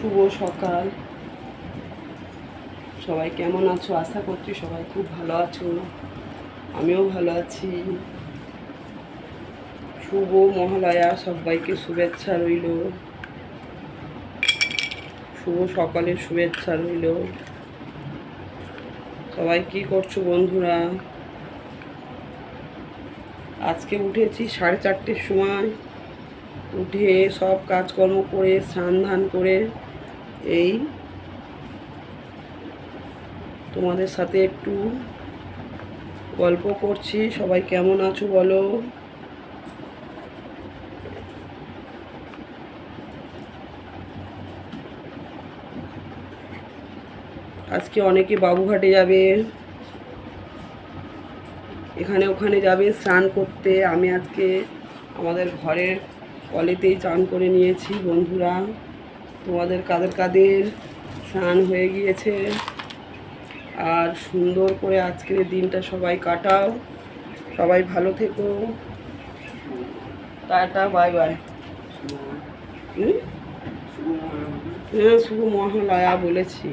শুভ সকাল। সবাই কেমন আছো? আশা করছি সবাই খুব ভালো আছো। আমিও ভালো আছি। শুভ মহালয়া, সবাইকে শুভেচ্ছা রইল। শুভ সকালের শুভেচ্ছা রইল। সবাই কি করছ বন্ধুরা? আজকে উঠেছি সাড়ে চারটের সময়। উঠে সব কাজকর্ম করে, স্নান ধান করে এই তোমাদের সাথে একটু গল্প করছি। সবাই কেমন আছো বলো? আজকে অনেকে বাবুঘাটে যাবে। এখানে ওখানে যাবে স্নান করতে। আমি আজকে আমাদের ঘরের কলেতেই চান করে নিয়েছি বন্ধুরা। তোমাদের কাদের কাদের স্নান হয়ে গিয়েছে। আর সুন্দর করে আজকের দিনটা সবাই কাটাও। সবাই ভালো থেকো। Tata bye bye. হুম? হ্যাঁ শুভ মহালয়া বলেছি।